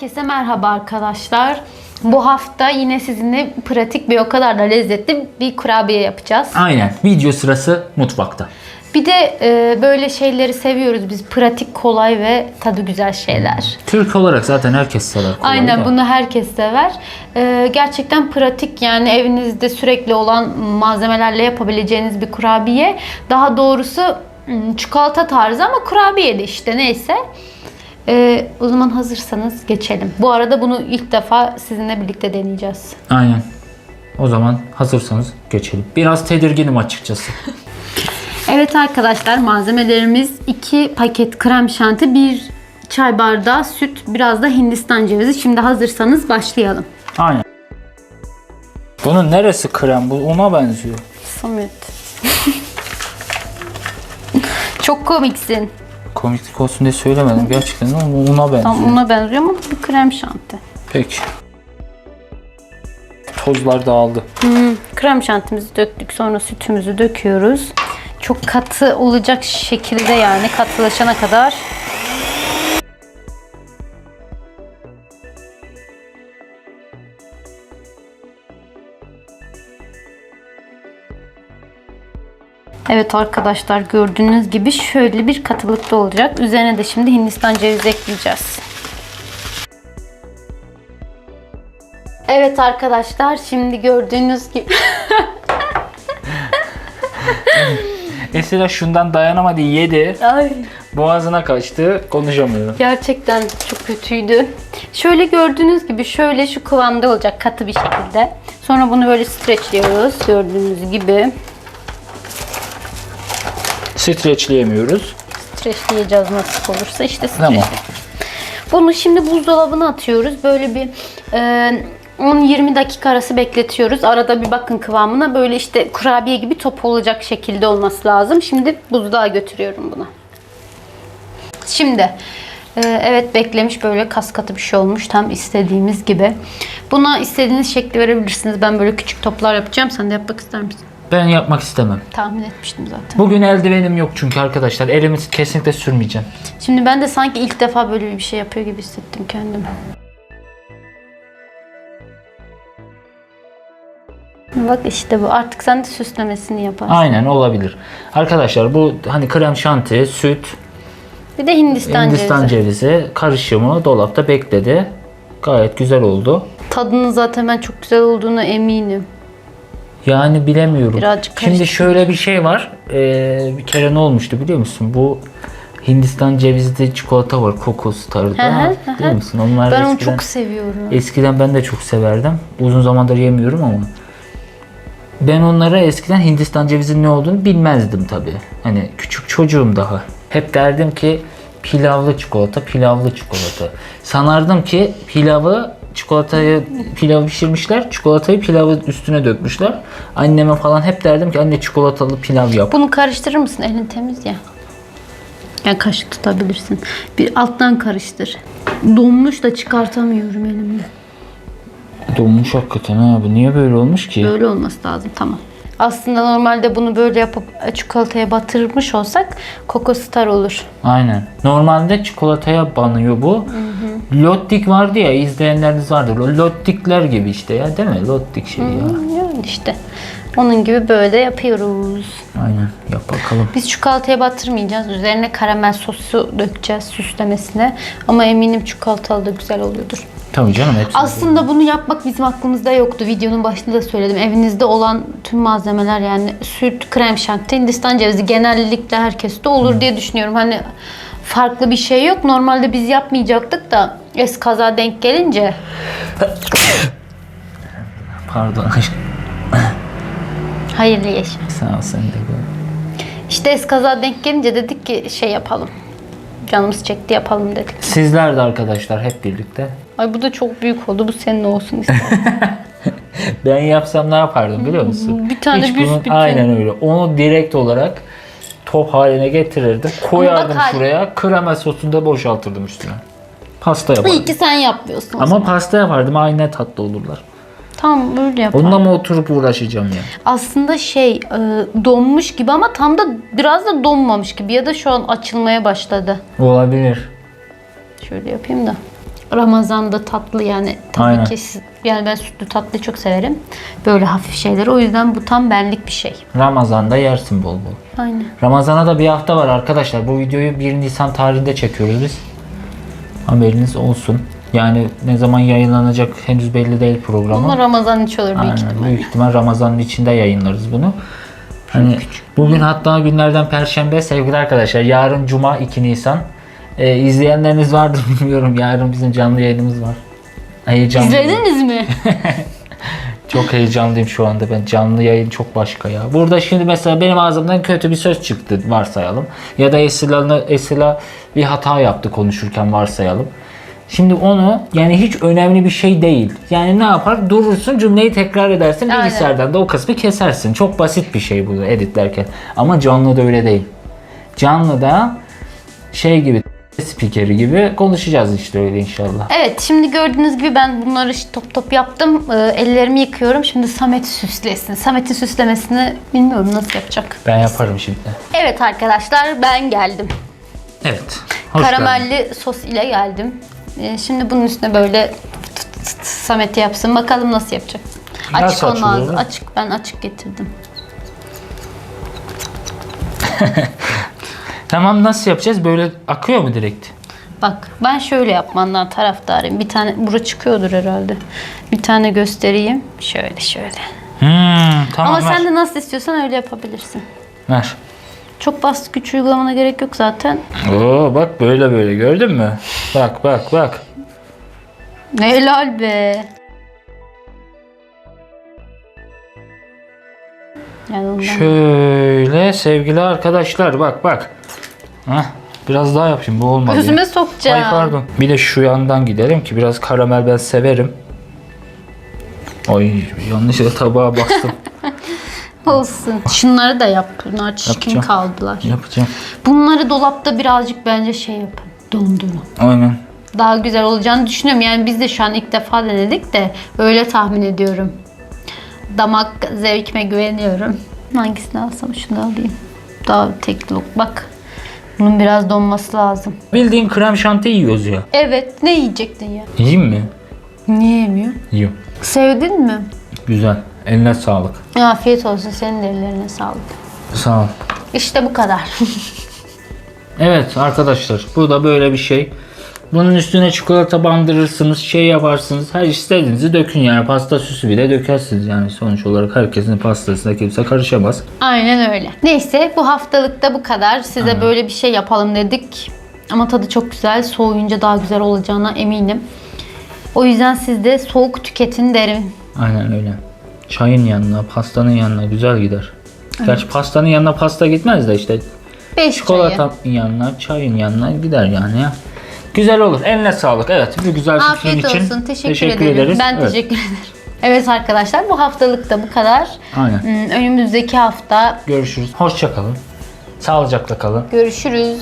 Herkese merhaba arkadaşlar. Bu hafta yine sizinle pratik ve o kadar da lezzetli bir kurabiye yapacağız. Aynen. Video sırası mutfakta. Bir de e, böyle şeyleri seviyoruz biz. Pratik, kolay ve tadı güzel şeyler. Türk olarak zaten herkes sever kolayı Aynen da. bunu herkes sever. E, gerçekten pratik yani evinizde sürekli olan malzemelerle yapabileceğiniz bir kurabiye. Daha doğrusu hmm, çikolata tarzı ama kurabiye de işte neyse. E, o zaman hazırsanız geçelim. Bu arada bunu ilk defa sizinle birlikte deneyeceğiz. Aynen. O zaman hazırsanız geçelim. Biraz tedirginim açıkçası. Evet arkadaşlar malzemelerimiz 2 paket krem şanti, 1 çay bardağı süt, biraz da hindistan cevizi. Şimdi hazırsanız başlayalım. Aynen. Bunun neresi krem? Bu una benziyor. Samet. Çok komiksin. Komiklik olsun diye söylemedim. Gerçekten ama una benziyor. Tam ona benziyor ama bu krem şanti. Peki. Tozlar dağıldı. Hmm, krem şantimizi döktük. Sonra sütümüzü döküyoruz. Çok katı olacak şekilde yani katılaşana kadar. Evet arkadaşlar gördüğünüz gibi şöyle bir katılıkta olacak. Üzerine de şimdi hindistan cevizi ekleyeceğiz. Evet arkadaşlar şimdi gördüğünüz gibi Esra şundan dayanamadı yedi. Ay. Boğazına kaçtı. Konuşamıyor. Gerçekten çok kötüydü. Şöyle gördüğünüz gibi şöyle şu kıvamda olacak katı bir şekilde. Sonra bunu böyle streçliyoruz gördüğünüz gibi. Streçleyemiyoruz. Streçleyeceğiz nasıl olursa işte streç. Tamam. Bunu şimdi buzdolabına atıyoruz. Böyle bir e, 10-20 dakika arası bekletiyoruz. Arada bir bakın kıvamına böyle işte kurabiye gibi top olacak şekilde olması lazım. Şimdi buzluğa götürüyorum bunu. Şimdi e, evet beklemiş böyle kas katı bir şey olmuş tam istediğimiz gibi. Buna istediğiniz şekli verebilirsiniz. Ben böyle küçük toplar yapacağım. Sen de yapmak ister misin? Ben yapmak istemem. Tahmin etmiştim zaten. Bugün eldivenim yok çünkü arkadaşlar. Elimi kesinlikle sürmeyeceğim. Şimdi ben de sanki ilk defa böyle bir şey yapıyor gibi hissettim kendimi. Bak işte bu. Artık sen de süslemesini yaparsın. Aynen olabilir. Arkadaşlar bu hani krem şanti, süt, Bir de Hindistan, Hindistan cevizi. cevizi karışımı dolapta bekledi. Gayet güzel oldu. Tadının zaten ben çok güzel olduğuna eminim. Yani bilemiyorum. Birazcık Şimdi şöyle bir şey var. Ee, bir kere ne olmuştu biliyor musun? Bu Hindistan cevizli çikolata var. Kokos tarzı. Biliyor musun? Onlar Ben onu eskiden, çok seviyorum. eskiden ben de çok severdim. Uzun zamandır yemiyorum ama. Ben onlara eskiden Hindistan cevizinin ne olduğunu bilmezdim tabii. Hani küçük çocuğum daha. Hep derdim ki pilavlı çikolata, pilavlı çikolata. Sanardım ki pilavı çikolatayı pilav pişirmişler, çikolatayı pilavı üstüne dökmüşler. Anneme falan hep derdim ki anne çikolatalı pilav yap. Bunu karıştırır mısın? Elin temiz ya. Yani kaşık tutabilirsin. Bir alttan karıştır. Donmuş da çıkartamıyorum elimle. Donmuş hakikaten ha bu niye böyle olmuş ki? Böyle olması lazım. Tamam. Aslında normalde bunu böyle yapıp çikolataya batırmış olsak Coco Star olur. Aynen. Normalde çikolataya banıyor bu. Lottik vardı ya izleyenleriniz vardır. O Lottikler gibi işte ya değil mi? Lottik şey ya. Yani işte. Onun gibi böyle yapıyoruz. Aynen yap bakalım. Biz çikolataya batırmayacağız. Üzerine karamel sosu dökeceğiz süslemesine. Ama eminim çikolatalı da güzel oluyordur. Tabii canım hepsi. Aslında bunu yapmak bizim aklımızda yoktu. Videonun başında da söyledim. Evinizde olan tüm malzemeler yani süt, krem şanti, hindistan cevizi genellikle herkeste olur diye düşünüyorum. Hani farklı bir şey yok. Normalde biz yapmayacaktık da eskaza denk gelince Pardon. hayırlı yaşa. Sağ ol sen de. İşte eskaza denk gelince dedik ki şey yapalım. Canımız çekti yapalım dedik. Sizler de arkadaşlar hep birlikte. Ay bu da çok büyük oldu. Bu senin olsun istedim. Ben yapsam ne yapardım biliyor musun? Bir tane Hiç büyük bunun- bütün. Aynen öyle. Onu direkt olarak top haline getirirdim. Koyardım bak- şuraya. Krema sosunu da boşaltırdım üstüne. Pasta yapardım. İyi ki sen yapmıyorsun. o Ama zaman. pasta yapardım. Aynı tatlı olurlar. Tamam böyle yapalım. Onunla mı oturup uğraşacağım ya? Aslında şey e, donmuş gibi ama tam da biraz da donmamış gibi ya da şu an açılmaya başladı. Olabilir. Şöyle yapayım da. Ramazan'da tatlı yani tabii Aynen. ki siz- yani ben sütlü tatlıyı çok severim. Böyle hafif şeyleri. O yüzden bu tam benlik bir şey. Ramazan'da yersin bol bol. Aynen. Ramazan'a da bir hafta var arkadaşlar. Bu videoyu 1 Nisan tarihinde çekiyoruz biz. Haberiniz olsun. Yani ne zaman yayınlanacak henüz belli değil programı. Ama Ramazan içi olur büyük Aynen, ihtimalle. büyük ihtimal Ramazan'ın içinde yayınlarız bunu. Hani bugün hatta günlerden Perşembe sevgili arkadaşlar. Yarın Cuma 2 Nisan. Ee, izleyenleriniz vardır bilmiyorum. Yarın bizim canlı yayınımız var. Heyecanlıyım. İzlediniz mi? Çok heyecanlıyım şu anda ben. Canlı yayın çok başka ya. Burada şimdi mesela benim ağzımdan kötü bir söz çıktı varsayalım. Ya da Esila, Esila bir hata yaptı konuşurken varsayalım. Şimdi onu yani hiç önemli bir şey değil. Yani ne yapar? Durursun cümleyi tekrar edersin. Aynen. Bilgisayardan da o kısmı kesersin. Çok basit bir şey bu editlerken. Ama canlıda öyle değil. Canlıda şey gibi spikeri gibi konuşacağız işte öyle inşallah. Evet şimdi gördüğünüz gibi ben bunları işte top top yaptım. Ee, ellerimi yıkıyorum. Şimdi Samet süslesin. Samet'in süslemesini bilmiyorum nasıl yapacak. Ben yaparım şimdi. Evet arkadaşlar ben geldim. Evet. Hoş geldin. Karamelli sos ile geldim. Ee, şimdi bunun üstüne böyle Samet yapsın. Bakalım nasıl yapacak. Nasıl Açık ağzı. Açık. Ben açık getirdim. Tamam nasıl yapacağız? Böyle akıyor mu direkt? Bak ben şöyle yapmandan taraftarıyım. Bir tane bura çıkıyordur herhalde. Bir tane göstereyim. Şöyle şöyle. Hmm, tamam Ama ver. sen de nasıl istiyorsan öyle yapabilirsin. Ver. Çok basit güç uygulamana gerek yok zaten. Oo bak böyle böyle gördün mü? Bak bak bak. Helal be. Yani ondan. Şöyle sevgili arkadaşlar bak bak. Hah, biraz daha yapayım bu olmadı. ya. Gözüme sokacağım. Ay pardon. Bir de şu yandan gidelim ki biraz karamel ben severim. Ay yanlışlıkla tabağa bastım. Olsun. Şunları da yap. Bunlar çirkin Yapacağım. kaldılar. Yapacağım. Bunları dolapta birazcık bence şey yapın. Dondurun. Aynen. Daha güzel olacağını düşünüyorum. Yani biz de şu an ilk defa denedik de öyle tahmin ediyorum. Damak zevkime güveniyorum. Hangisini alsam şunu alayım. Daha tek lok. Bak. Bunun biraz donması lazım. Bildiğin krem şanti yiyoruz ya. Evet. Ne yiyecektin ya? Yiyeyim mi? Niye yemiyor? Yiyorum. Sevdin mi? Güzel. Eline sağlık. Afiyet olsun. Senin de ellerine sağlık. Sağ ol. İşte bu kadar. Evet arkadaşlar bu da böyle bir şey. Bunun üstüne çikolata bandırırsınız, şey yaparsınız. Her istediğinizi dökün yani pasta süsü bile dökersiniz yani sonuç olarak herkesin pastasına kimse karışamaz. Aynen öyle. Neyse bu haftalıkta bu kadar. Size böyle bir şey yapalım dedik. Ama tadı çok güzel. Soğuyunca daha güzel olacağına eminim. O yüzden siz de soğuk tüketin derim. Aynen öyle. Çayın yanına, pastanın yanına güzel gider. Gerçi pastanın yanına pasta gitmez de işte 5 çayı. çikolatanın yanına, çayın yanına gider yani ya. Güzel olur. Eline sağlık. Evet bu güzel fikrin Afiyet için olsun. Teşekkür, ederim. ederiz. Ben Evet. teşekkür ederim. Evet arkadaşlar bu haftalık da bu kadar. Aynen. Hmm, Önümüzdeki hafta Görüşürüz. Hoşça kalın. Sağlıcakla kalın. görüşürüz.